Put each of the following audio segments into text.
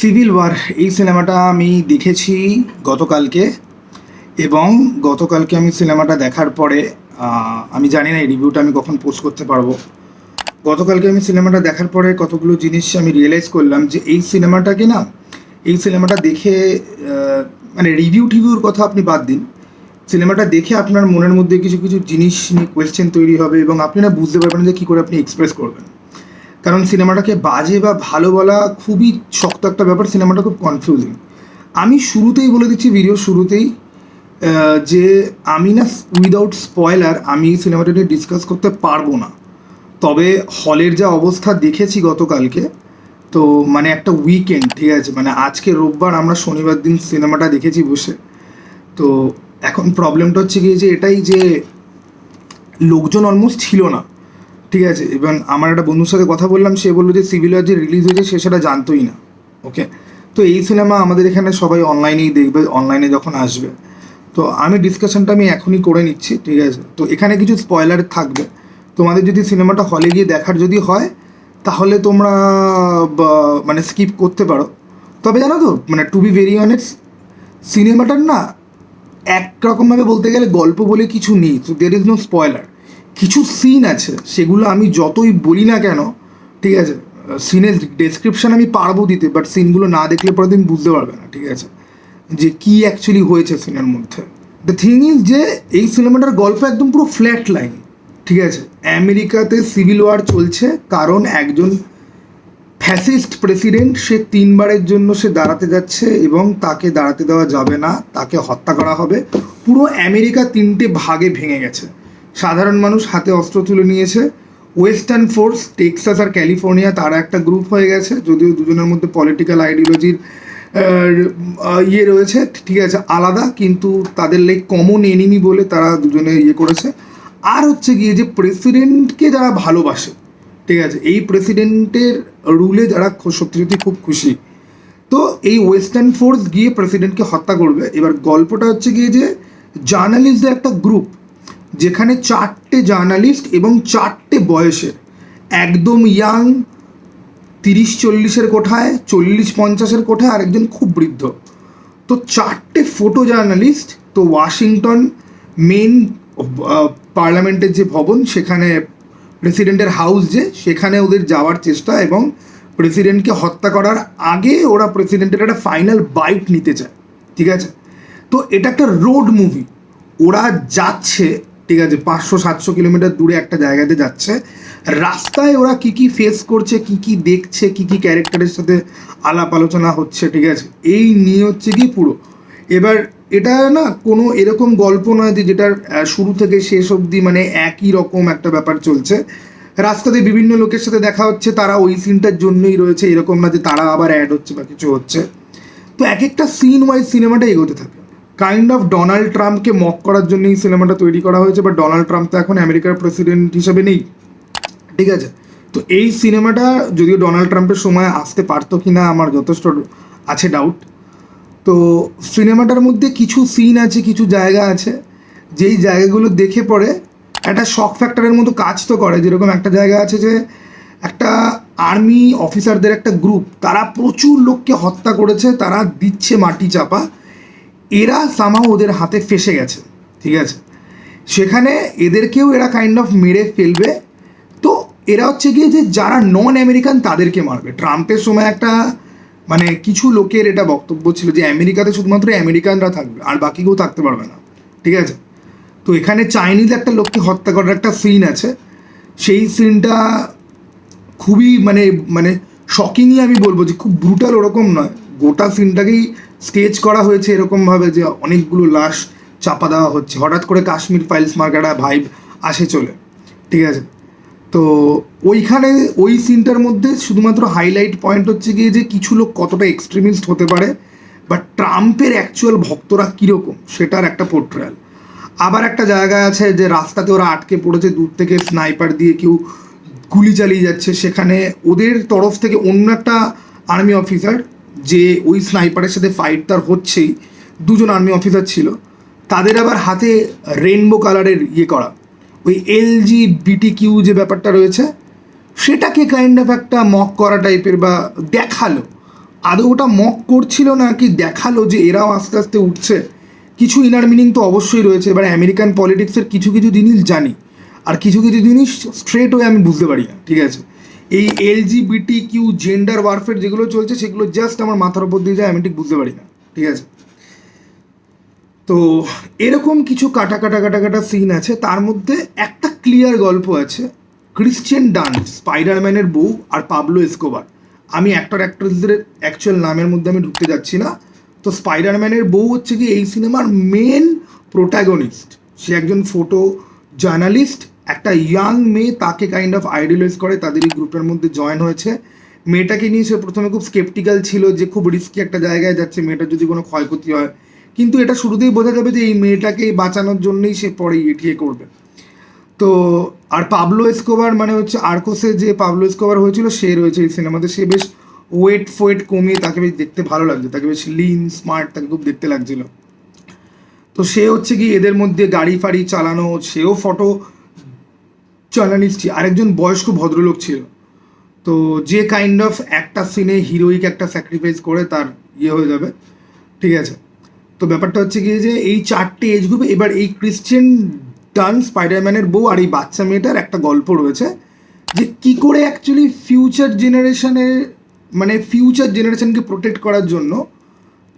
Civil war, এই সিনেমাটা আমি দেখেছি গতকালকে এবং গতকালকে আমি সিনেমাটা দেখার পরে আমি জানি না এই রিভিউটা আমি কখন পোস্ট করতে পারব। গতকালকে আমি সিনেমাটা দেখার পরে কতগুলো জিনিস আমি রিয়েলাইজ করলাম যে এই সিনেমাটাকে না, এই সিনেমাটা দেখে মানে রিভিউ টিভিউর কথা আপনি বাদ দিন। সিনেমাটা দেখে আপনার মনের মধ্যে কিছু কিছু জিনিস নিয়ে কোয়েশ্চেন তৈরি হবে এবং আপনি না বুঝতে পারবেন যে কী করে আপনি এক্সপ্রেস করবেন। কারণ সিনেমাটাকে বাজে বা ভালো বলা খুবই শক্ত একটা ব্যাপার, সিনেমাটা খুব কনফিউজিং আমি শুরুতেই বলে দিচ্ছি ভিডিও শুরুতেই যে আমি না উইদাউট স্পয়লার আমি সিনেমাটা নিয়ে ডিসকাস করতে পারব না। তবে হলের যা অবস্থা দেখেছি গতকালকে, তো মানে একটা উইকেন্ড ঠিক আছে? মানে আজকে রোববার, আমরা শনিবার দিন সিনেমাটা দেখেছি বসে। তো এখন প্রবলেমটা হচ্ছে কি যে এটাই যে লোকজন অলমোস্ট ছিল না। ঠিক আছে এবং আমার একটা বন্ধুর সাথে কথা বললাম, সে বলল যে সিভিল ওয়ার যে রিলিজ হয়েছে সে সেটা জানতোই না ওকে তো এই সিনেমা আমাদের এখানে সবাই অনলাইনেই দেখবে অনলাইনে যখন আসবে। তো আমি ডিসকাশনটা আমি এখনই করে নিচ্ছি, ঠিক আছে? তো এখানে কিছু স্পয়লার থাকবে। তোমাদের যদি সিনেমাটা হলে গিয়ে দেখার যদি হয়, তাহলে তোমরা মানে স্কিপ করতে পারো। তবে জানো তো মানে টু বি ভেরি অনেস্ট সিনেমাটার না, একরকমভাবে বলতে গেলে গল্প বলে কিছু নেই তো দের ইজ নো স্পয়লার কিছু সিন আছে, সেগুলো আমি যতই বলি না কেন, ঠিক আছে সিনের ডেসক্রিপশন আমি পারব দিতে বাট সিনগুলো না দেখলে পরে তুমি বুঝতে পারবে না, ঠিক আছে, যে কি অ্যাকচুয়ালি হয়েছে সিনের মধ্যে। দ্য থিং ইজ যে, এই সিনেমাটার গল্প একদম পুরো ফ্ল্যাট লাইন ঠিক আছে, আমেরিকাতে সিভিল ওয়ার চলছে, কারণ একজন ফ্যাসিস্ট প্রেসিডেন্ট সে তিনবারের জন্য সে দাঁড়াতে যাচ্ছে এবং তাকে দাঁড়াতে দেওয়া যাবে না, তাকে হত্যা করা হবে, পুরো আমেরিকা তিনটে ভাগে ভেঙে গেছে। সাধারণ মানুষ হাতে অস্ত্র তুলে নিয়েছে। ওয়েস্টার্ন ফোর্স টেক্সাস আর ক্যালিফোর্নিয়া তারা একটা গ্রুপ হয়ে গেছে, যদিও দুজনের মধ্যে পলিটিক্যাল আইডিওলজির ইয়ে রয়েছে, ঠিক আছে, আলাদা, কিন্তু তাদের লাইক কমন এনিমি বলে তারা দুজনে ইয়ে করেছে। আর হচ্ছে গিয়ে যে প্রেসিডেন্টকে যারা ভালোবাসে, ঠিক আছে, এই প্রেসিডেন্টের রুলে যারা সত্যি সত্যি খুব খুশি। তো এই ওয়েস্টার্ন ফোর্স গিয়ে প্রেসিডেন্টকে হত্যা করবে। এবার গল্পটা হচ্ছে গিয়ে যে জার্নালিস্টদের একটা গ্রুপ যেখানে চারটে জার্নালিস্ট এবং চারটে বয়সের। একদম ইয়াং তিরিশ চল্লিশের কোঠায়, চল্লিশ পঞ্চাশের কোঠায় আরেকজন খুব বৃদ্ধ। তো চারটে ফটো জার্নালিস্ট তো ওয়াশিংটন মেন পার্লামেন্টের যে ভবন, সেখানে প্রেসিডেন্টের হাউস যে, সেখানে ওদের যাওয়ার চেষ্টা এবং প্রেসিডেন্টকে হত্যা করার আগে ওরা প্রেসিডেন্টের একটা ফাইনাল বাইট নিতে চায়। ঠিক আছে? তো এটা একটা রোড মুভি ওরা যাচ্ছে ঠিক আছে, পাঁচশো, সাতশো কিলোমিটার দূরে একটা জায়গাতে যাচ্ছে। রাস্তায় ওরা কি কি ফেস করছে, কি কি দেখছে, কি কি ক্যারেক্টারের সাথে আলাপ আলোচনা হচ্ছে, ঠিক আছে? এই নিয়ে হচ্ছে কি পুরো। এবার এটা না কোনো এরকম গল্প নয় যে যেটার শুরু থেকে শেষ অবধি মানে একই রকম একটা ব্যাপার চলছে। রাস্তাতে বিভিন্ন লোকের সাথে দেখা হচ্ছে, তারা ওই সিনটার জন্যই রয়েছে, এরকম না যে তারা আবার অ্যাড হচ্ছে বা কিছু হচ্ছে। তো এক একটা সিন ওয়াইজ সিনেমাটা এগোতে থাকে। কাইন্ড অফ ডোনাল্ড ট্রাম্পকে মক করার জন্য এই সিনেমাটা তৈরি করা হয়েছে বা ডোনাল্ড ট্রাম্প তো এখন আমেরিকার প্রেসিডেন্ট হিসেবে নেই। ঠিক আছে? তো এই সিনেমাটা যদিও ডোনাল্ড ট্রাম্পের সময় আসতে পারতো কি না আমার যথেষ্ট আছে ডাউট তো সিনেমাটার মধ্যে কিছু সিন আছে, কিছু জায়গা আছে, যেই জায়গাগুলো দেখে পরে একটা শক ফ্যাক্টরের মতো কাজ তো করে। যেরকম একটা জায়গা আছে যে একটা আর্মি অফিসারদের একটা গ্রুপ তারা প্রচুর লোককে হত্যা করেছে, তারা দিচ্ছে মাটি চাপা। এরা সামাও ওদের হাতে ফেসে গেছে, ঠিক আছে? সেখানে এদেরকেও এরা কাইন্ড অফ মেরে ফেলবে। তো এরা হচ্ছে গিয়ে যে যারা নন আমেরিকান তাদেরকে মারবে। ট্রাম্পের সময় একটা মানে কিছু লোকের এটা বক্তব্য ছিল যে আমেরিকাতে শুধুমাত্র আমেরিকানরা থাকবে, আর বাকি কেউ থাকতে পারবে না, ঠিক আছে? তো এখানে চাইনিজ একটা লোককে হত্যা করার একটা সিন আছে। সেই সিনটা খুবই মানে মানে শকিংই আমি বলব যে খুব ব্রুটাল ওরকম নয়। গোটা সিনটাকেই স্কেচ করা হয়েছে এরকমভাবে যে অনেকগুলো লাশ চাপা দেওয়া হচ্ছে। হঠাৎ করে কাশ্মীর ফাইলস মার্কাটা ভাইব আসে চলে। ঠিক আছে? তো ওইখানে ওই সিনটার মধ্যে শুধুমাত্র হাইলাইট পয়েন্ট হচ্ছে গিয়ে যে কিছু লোক কতটা এক্সট্রিমিস্ট হতে পারে বাট ট্রাম্পের অ্যাকচুয়াল ভক্তরা কীরকম, সেটার একটা পোর্ট্রায়াল আবার একটা জায়গা আছে যে রাস্তাতে ওরা আটকে পড়েছে, দূর থেকে স্নাইপার দিয়ে কেউ গুলি চালিয়ে যাচ্ছে। সেখানে ওদের তরফ থেকে অন্য একটা আর্মি অফিসার যে ওই স্নাইপারের সাথে ফাইট তার হচ্ছেই, দুজন আর্মি অফিসার ছিল। তাদের আবার হাতে রেনবো কালারের ইয়ে করা। ওই এল এলজি বিটি কিউ যে ব্যাপারটা রয়েছে, সেটাকে কাইন্ড অফ একটা মক করা টাইপের বা দেখাল। আদৌ ওটা মক করছিল না কি দেখাল যে এরাও আস্তে আস্তে উঠছে, কিছু ইনার মিনিং তো অবশ্যই রয়েছে। এবার আমেরিকান পলিটিক্সের কিছু কিছু জিনিস জানি, আর কিছু কিছু জিনিস স্ট্রেট হয়ে আমি বুঝতে পারি না, ঠিক আছে? এই এলজিবিটি কিউ জেন্ডার ওয়ারফেয়ার যেগুলো চলছে, সেগুলো জাস্ট আমার মাথার উপর দিয়ে যায়, আমি ঠিক বুঝতে পারি না। ঠিক আছে? তো এরকম কিছু কাটা কাটা কাটা কাটা সিন আছে। তার মধ্যে একটা ক্লিয়ার গল্প আছে ক্রিশ্চিয়ান ডান্স স্পাইডারম্যানের বউ আর পাবলো এসকোবার আমি অ্যাক্টর অ্যাক্ট্রেসদের অ্যাকচুয়াল নামের মধ্যে আমি ঢুকতে যাচ্ছি না। তো স্পাইডারম্যানের বউ হচ্ছে কি এই সিনেমার মেন প্রোটাগনিস্ট সে একজন ফটো জার্নালিস্ট একটা ইয়াং মেয়ে তাকে কাইন্ড অফ আইডালাইজ করে তাদের এই গ্রুপের মধ্যে জয়েন হয়েছে। মেয়েটাকে নিয়ে সে প্রথমে খুব স্কেপটিক্যাল ছিল যে খুব রিস্কি একটা জায়গায় যাচ্ছে, মেয়েটার যদি কোনো ক্ষয়ক্ষতি হয়। কিন্তু এটা শুরুতেই বোঝা যাবে যে এই মেয়েটাকে বাঁচানোর জন্যই সে পরে এটিয়ে করবে। তো, আর পাবলো এসকোবার মানে হচ্ছে আর্কোসে যে পাবলো এসকোবার হয়েছিল, সে রয়েছে এই সিনেমাতে। সে বেশ ওয়েট ফোয়েট কমিয়ে তাকে বেশ দেখতে ভালো লাগছে। তাকে বেশ লিন স্মার্ট তাকে খুব দেখতে লাগছিল। তো সে হচ্ছে কি এদের মধ্যে গাড়ি ফাড়ি চালানো, সেও ফটো জার্নালিস্টই আরেকজন বয়স্ক ভদ্রলোক ছিল। তো যে কাইন্ড অফ একটা সিনে হিরোইক একটা স্যাক্রিফাইস করে তার ইয়ে হয়ে যাবে। ঠিক আছে? তো ব্যাপারটা হচ্ছে কি যে এই চারটে এজ গ্রুপে এবার এই ক্রিশ্চিয়ান ডান স্পাইডারম্যানের বউ আর এই বাচ্চা মেয়েটার একটা গল্প রয়েছে যে কি করে অ্যাকচুয়ালি ফিউচার জেনারেশনের মানে ফিউচার জেনারেশনকে প্রোটেক্ট করার জন্য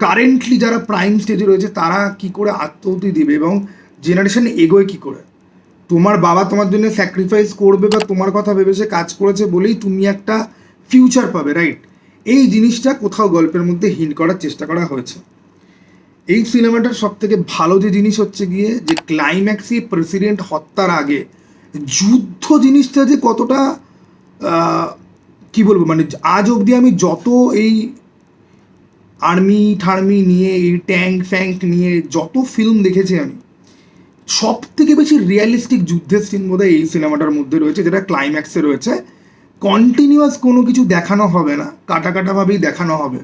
কারেন্টলি যারা প্রাইম স্টেজে রয়েছে তারা কি করে আত্মহতি দিবে এবং জেনারেশন এগোয় কি করে? তোমার বাবা তোমার জন্য স্যাক্রিফাইস করবে বা তোমার কথা ভেবে সে কাজ করেছে বলেই তুমি একটা ফিউচার পাবে রাইট এই জিনিসটা কোথাও গল্পের মধ্যে হিন্ট করার চেষ্টা করা হয়েছে। এই সিনেমাটার সব থেকে ভালো যে জিনিস হচ্ছে গিয়ে যে ক্লাইম্যাক্সে প্রেসিডেন্ট হত্যার আগে যুদ্ধ জিনিসটা যে কতটা কি বলব মানে আজ অবধি আমি যত এই আর্মি ঠার্মি নিয়ে, এই ট্যাঙ্ক ফ্যাঙ্ক নিয়ে যত ফিল্ম দেখেছি আমি সব থেকে বেশি রিয়ালিস্টিক যুদ্ধের সিন বোধহয় এই সিনেমাটার মধ্যে রয়েছে, যেটা ক্লাইম্যাক্সে রয়েছে। কন্টিনিউয়াস কোনো কিছু দেখানো হবে না কাটা কাটাভাবেই দেখানো হবে।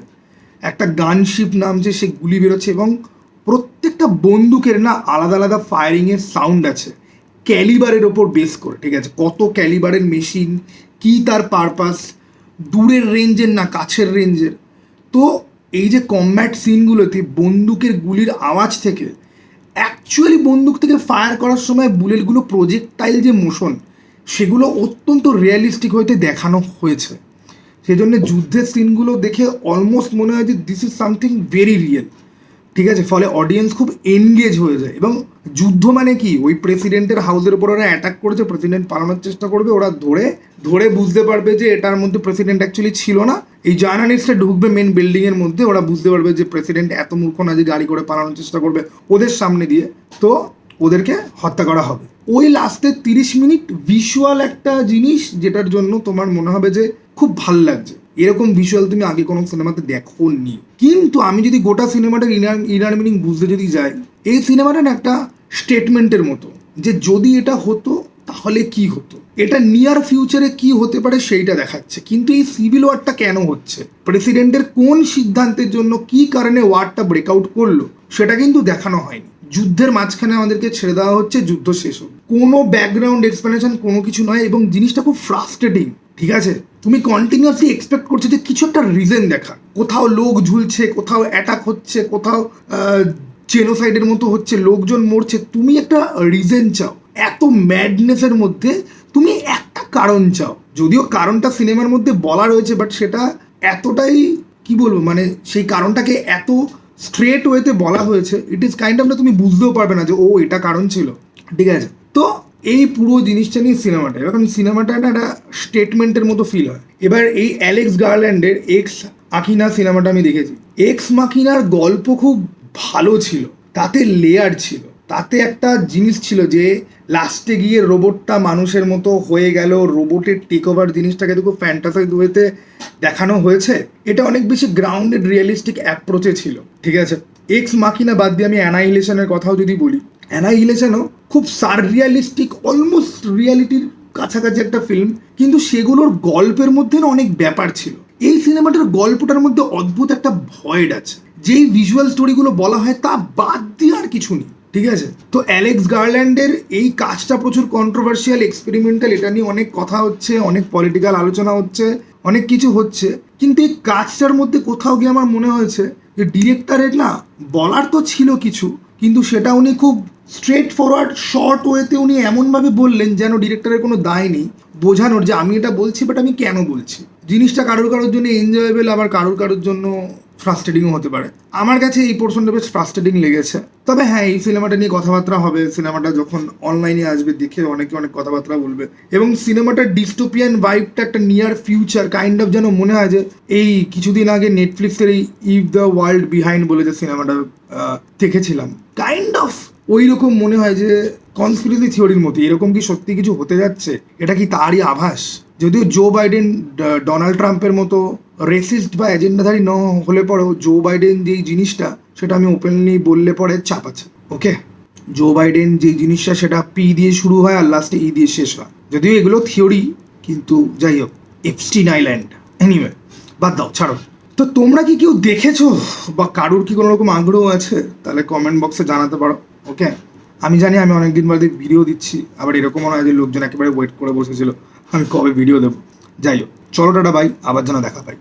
একটা গানশিপ নামছে সে গুলি বেরোচ্ছে এবং প্রত্যেকটা বন্দুকের না আলাদা আলাদা ফায়ারিংয়ের সাউন্ড আছে ক্যালিবারের ওপর বেস করে, ঠিক আছে? কত ক্যালিবারের মেশিন কি তার পারপাস দূরের রেঞ্জের না কাছের রেঞ্জের তো এই যে কম্ব্যাট সিনগুলোতে বন্দুকের গুলির আওয়াজ থেকে অ্যাকচুয়ালি বন্দুক থেকে ফায়ার করার সময় বুলেটগুলো প্রজেক্টাইল যে মোশন সেগুলো অত্যন্ত রিয়ালিস্টিক হইতে দেখানো হয়েছে। সেই জন্য যুদ্ধের সিনগুলো দেখে অলমোস্ট মনে হয় যে this is something very real ঠিক আছে? ফলে অডিয়েন্স খুব এনগেজ হয়ে যায়। এবং যুদ্ধ মানে কি? ওই প্রেসিডেন্টের হাউসের উপর ওরা অ্যাটাক করেছে প্রেসিডেন্ট পালানোর চেষ্টা করবে, ওরা ধরে ধরে বুঝতে পারবে যে এটার মধ্যে প্রেসিডেন্ট অ্যাকচুয়ালি ছিল না। এই জার্নালিস্টরা ঢুকবে মেন বিল্ডিংয়ের মধ্যে, ওরা বুঝতে পারবে যে প্রেসিডেন্ট এত মূর্খ না যে গাড়ি করে পালানোর চেষ্টা করবে ওদের সামনে দিয়ে। তো ওদেরকে হত্যা করা হবে। ওই লাস্টের তিরিশ মিনিট ভিজুয়াল একটা জিনিস যেটার জন্য তোমার মনে হবে যে খুব ভালো লাগছে। এরকম ভিজুয়াল তুমি আগে কোনো সিনেমাতে দেখো নি কিন্তু আমি যদি গোটা সিনেমাটার ইনার ইনার মিনিং বুঝতে যদি যাই, এই সিনেমাটা না একটা স্টেটমেন্টের মতো যে যদি এটা হতো, তাহলে কি হতো? এটা নিয়ার ফিউচারে কি হতে পারে সেইটা দেখাচ্ছে। কিন্তু এই সিভিল ওয়ারটা কেন হচ্ছে? প্রেসিডেন্টের কোন সিদ্ধান্তের জন্য কি কারণে ওয়ারটা ব্রেকআউট করল, সেটা কিন্তু দেখানো হয়নি। যুদ্ধের মাঝখানে আমাদেরকে ছেড়ে দেওয়া হচ্ছে, যুদ্ধ শেষ হোক কোনো ব্যাকগ্রাউন্ড এক্সপ্লেনেশন কোনো কিছু নয় এবং জিনিসটা খুব ফ্রাস্ট্রেটিং ঠিক আছে? তুমি কন্টিনিউয়াসলি এক্সপেক্ট করছ যে কিছু একটা রিজন দেখা কোথাও লোক ঝুলছে, কোথাও অ্যাটাক হচ্ছে, কোথাও জেনোসাইডের মতো হচ্ছে, লোকজন মরছে। তুমি একটা রিজন চাও। এত ম্যাডনেসের মধ্যে তুমি একটা কারণ চাও। যদিও কারণটা সিনেমার মধ্যে বলা রয়েছে বাট সেটা এতটাই, কি বলব মানে সেই কারণটাকে এত স্ট্রেট ওয়েতে বলা হয়েছে ইট ইজ কাইন্ড অফ তুমি বুঝতেও পারবে না যে, ও, এটা কারণ ছিল। ঠিক আছে? তো এই পুরো জিনিসটা নিয়ে সিনেমাটা এরকম সিনেমাটা একটা স্টেটমেন্টের মতো ফিল হয়। এবার এই অ্যালেক্স গার্ল্যান্ডের এক্স আকিনা সিনেমাটা আমি দেখেছি। এক্স মাকিনার গল্প খুব ভালো ছিল। তাতে লেয়ার ছিল। তাতে একটা জিনিস ছিল যে লাস্টে গিয়ে রোবটটা মানুষের মতো হয়ে গেল রোবটের টেক ওভার জিনিসটাকে খুব ফ্যান্টাসাইজ ওয়েতে দেখানো হয়েছে। এটা অনেক বেশি গ্রাউন্ডেড রিয়েলিস্টিক অ্যাপ্রোচে ছিল। ঠিক আছে? এক্স মাকিনা বাদ দিয়ে আমি অ্যানাইলেশনের কথাও যদি বলি। অ্যানাইলেশনও খুব সার রিয়ালিস্টিক অলমোস্ট রিয়ালিটির কাছাকাছি একটা ফিল্ম কিন্তু সেগুলোর গল্পের মধ্যে না অনেক ব্যাপার ছিল। এই সিনেমাটার গল্পটার মধ্যে অদ্ভুত একটা ভয়েড আছে। যেই ভিজুয়াল স্টোরিগুলো বলা হয় তা বাদ দিয়ে আর কিছু নেই, ঠিক আছে? তো অ্যালেক্স গার্ল্যান্ডের এই কাজটা প্রচুর কন্ট্রোভার্সিয়াল এক্সপেরিমেন্টাল এটা নিয়ে অনেক কথা হচ্ছে, অনেক পলিটিক্যাল আলোচনা হচ্ছে, অনেক কিছু হচ্ছে। কিন্তু এই কাজটার মধ্যে কোথাও গিয়ে আমার মনে হয়েছে যে ডিরেক্টরের না বলার তো ছিল কিছু, কিন্তু সেটা উনি খুব স্ট্রেট ফরওয়ার্ড শর্ট ওয়েতে উনি এমনভাবে বললেন যেন ডিরেক্টরের কোনো দায় নেই, বোঝানোর যে আমি এটা বলছি বাট আমি কেন বলছি? জিনিসটা কারোর কারোর জন্য এনজয়েবল আবার কারোর কারোর জন্য ফ্রাস্ট্রেটিংও হতে পারে। আমার কাছে এই পোর্শনটা বেশ ফ্রাস্ট্রেটিং লেগেছে। তবে হ্যাঁ এই সিনেমাটা নিয়ে কথাবার্তা হবে। সিনেমাটা যখন অনলাইনে আসবে, দেখে অনেকে অনেক কথাবার্তা বলবে। এবং সিনেমাটার ডিস্টোপিয়ান ভাইবটা একটা নিয়ার ফিউচার কাইন্ড অফ যেন মনে হয় যে, এই কিছুদিন আগে নেটফ্লিক্সের এই ইভ দ্য ওয়ার্ল্ড বিহাইন্ড বলে যে সিনেমাটা দেখেছিলাম। কাইন্ড অফ ওই রকম মনে হয় যে কনস্পিরেসি থিওরির মতো, এরকম কি সত্যি কিছু হতে যাচ্ছে? এটা কি তারই আভাস? যদিও জো বাইডেন ডোনাল্ড ট্রাম্পের মতো রেসিস্ট বা এজেন্ডাধারী ন হলে পরেও জো বাইডেন যেই জিনিসটা, সেটা আমি ওপেনলি বললে পরে চাপ আছে। ওকে জো বাইডেন যেই জিনিসটা, সেটা পি দিয়ে শুরু হয় আর লাস্টে ই দিয়ে শেষ হয়। যদিও এগুলো থিওরি কিন্তু যাই হোক এপস্টিন আইল্যান্ড এনিওয়ে বাদ দাও, ছাড়ো। তো তোমরা কি কেউ দেখেছ? বা কারোর কি কোনো রকম আগ্রহ আছে? তাহলে কমেন্ট বক্সে জানাতে পারো। ওকে আমি জানি আমি অনেকদিন বাদে ভিডিও দিচ্ছি, আবার এরকম মনে হয় যে লোকজন একেবারে ওয়েট করে বসেছিল, আমি কবে ভিডিও দেবো? যাই হোক, চলো টাটা ভাই আবার যেন দেখা পাই।